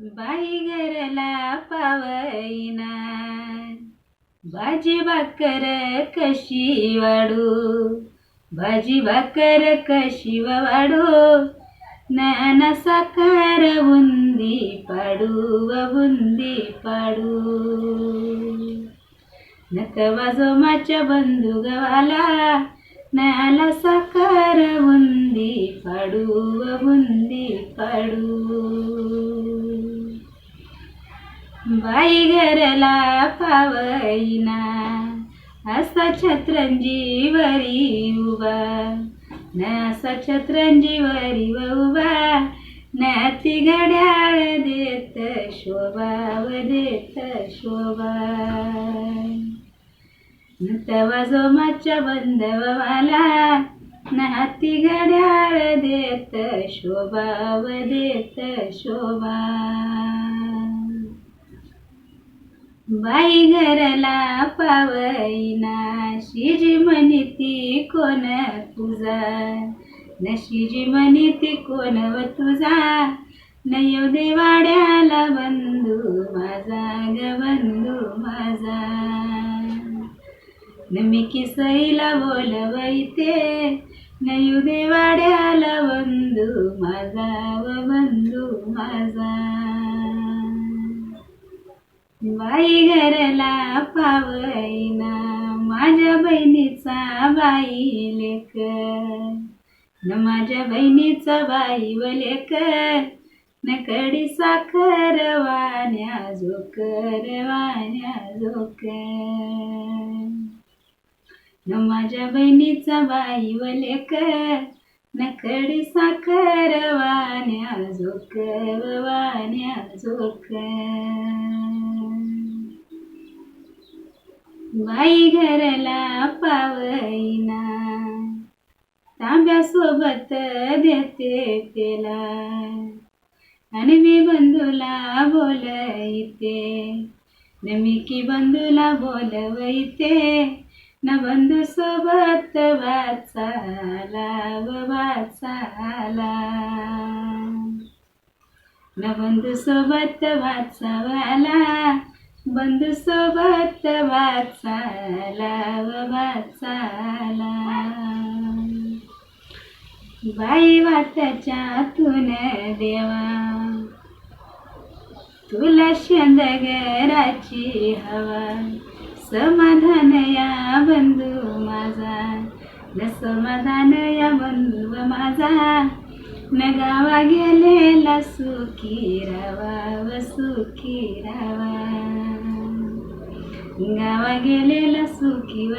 बाई घरला पावईना. भाजी भाकर कशी वाढू? भाजी भाकर कशी वाढू? नाना साखर बुंदी पाडू व बुंदी पाडू. नक वाजो माझ्या बंधू गवाला. नाला साखर बुंदी पाडू व बुंदी पाडू. बाई घरला पावईना. असा छत्रंजीवरी उभा. न असा छत्रंजीवरी उभा. न ती घड्याळ देत शोभा देत शोभा. तवा जोमाच्या जो माझ्या बंधवाला. नाती घड्याळ देत शोभा देत शोभा. बाई घरला पावईना. शिजी म्हणी ती कोण तुझा? न शिजी ती कोण व तुझा? न येऊ दे वाड्याला बंधू माझा ग बंधू माझा. न मी किसईला बोलवईते न येऊ दे वाड्याला बंधू माझा बाई घरला पावईना माझ्या बहिणीचा बाई लेकर. न माझ्या बहिणीचा बाई व लेकर न कडी साखर वाण्या झोकर वाण्या झोकर न माझ्या बहिणीचा बाई व लेकर न कडी साखर वाण्या झोकर वाण्या झोकर बाई घरला पावईना तांब्यासोबत देते त्याला. आणि मी बंधूला बोलईते न मी की बंधूला बोलवते. न बंधू सोबत वाचाला व वाचाला न बंधू सोबत वाचावाला बंधू सोबत वाचाला व वाचाला बाई वाटाच्या तुन देवा तुला शंदगराची हवा. समाधान या बंधू माझा न समाधान या बंधू माझा. न गावा गेलेला सुखी रावा व सुखी रावा. गावा गेलेला सुखी व